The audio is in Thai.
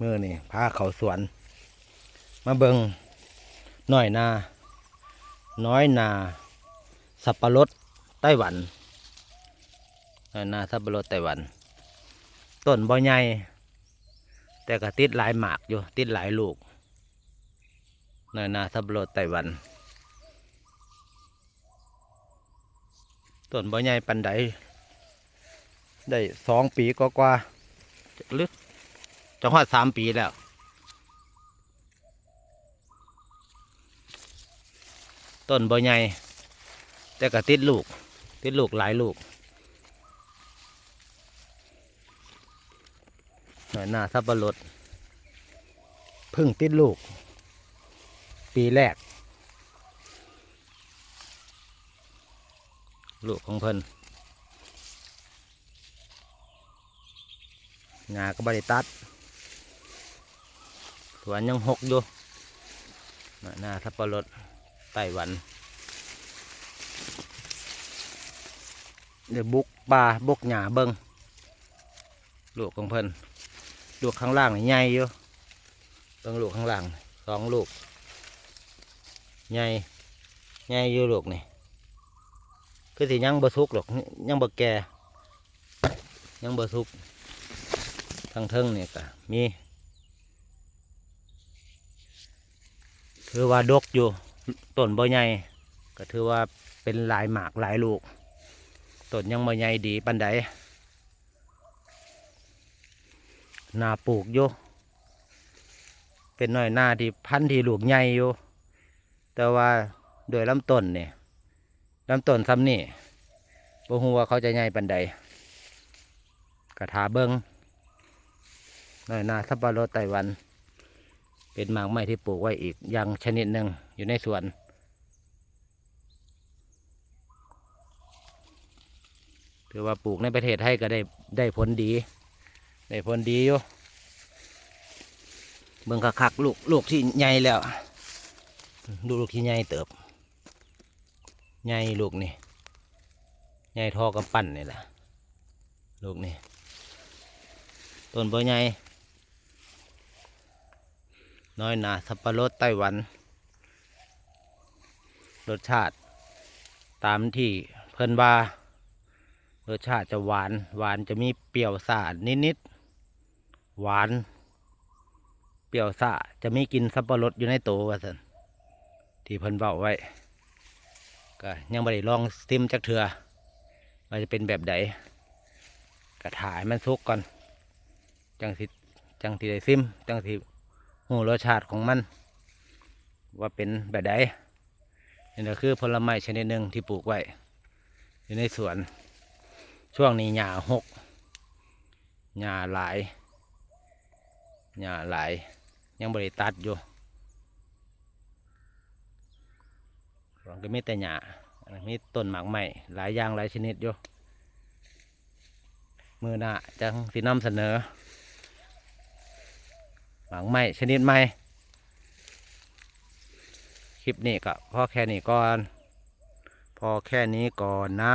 มือนี่พาเขาสวน มาเบิงน้อยนา น้อยนา สับปะรดไต้หวันน้อยนาสับปะรดไต้หวัน ต้นบ่ใหญ่แต่ก็ติดหลายหมากอยู่ติดหลายลูกน้อยนาสับปะรดไต้หวันต้นบ่ใหญ่ปันใดได้สองปีก็กว่าๆหรือ จังหวัดสามปีแล้วต้นบ่ใหญ่แต่ก็ติดลูก ติดลูกหลายลูกหน่อยหน้าสับปะรดพึ่งติดลูก ปีแรก ลูกของเพิ่นงาก็บริตัด สวนยังหกอยู่หน้าหน้าสับปะรดไต้หวัน เดี๋ยวบุกปลาบุกหญ้าเบิงลูกของเพิ่นลูกข้างล่างนี่ใหญ่อยู่เบิงลูกข้างล่างสองลูกใหญ่ใหญ่อยู่ลูกนี่คือสิยังบ่สุกหรอกยังบ่แก่ยังบ่สุกทางเทิงเนี่ยก็มี ถือว่าดกอยู่ต้นบ่ใหญ่ก็ถือว่าเป็นหลายหมากหลายลูกต้นยังบ่ใหญ่ดีปานใดนาปลูกอยู่เป็นหน้อยหน้าที่พันธุ์ที่ลูกใหญ่อยู่แต่ว่าโดยลำต้นเนี่ยลำต้นซ้ำนี่บ่ฮู้ว่าเขาจะใหญ่ปานใดกระถาเบิงหน้อยนาสับปะรดไต้หวัน เป็นหมากไม้ที่ปลูกไว้อีกอย่างชนิดหนึ่งอยู่ในสวน ถือว่าปลูกในประเทศไทยก็ได้ได้ผลดี ได้ผลดีอยู่เบิ่งคักๆลูกลูกที่ใหญ่แล้วดูลูกที่ใหญ่เติบใหญ่ลูกนี่ใหญ่ทอกำปั้นนี่แหละลูกนี่ต้นบ่ใหญ่ น้อยหนาสับปะรดไต้หวัน รสชาติตามที่เพิ่นว่ารสชาติจะหวาน หวานจะมีเปรี้ยวซ่านิดๆหวาน เปรี้ยวซ่าจะมีกินสับปะรดอยู่ในโตว่าสันที่เพิ่นเบาไว้ก็ยังไม่ได้ลองซิมจักเถือว่าจะเป็นแบบใดก็ถ่ายมันสุกก่อน จังสิจังที่ได้ซิม จังที่ หูรสชาติของมัน ว่าเป็นแบบใดนี่ก็คือผลไม้ชนิดหนึ่งที่ปลูกไว้ อยู่ในสวน ช่วงนี้หญ้าหกหญ้าหลายหญ้าหลาย ยังบริตัดอยู่มันก็มีแต่หญ้าอันนั้นมีต้นหมากใหม่หลายอย่างหลายชนิดอยู่มือหน้าจะสินำเสนอ หมากใหม่ชนิดใหม่คลิปนี้ก็พอแค่นี้ก่อน พอแค่นี้ก่อนนะ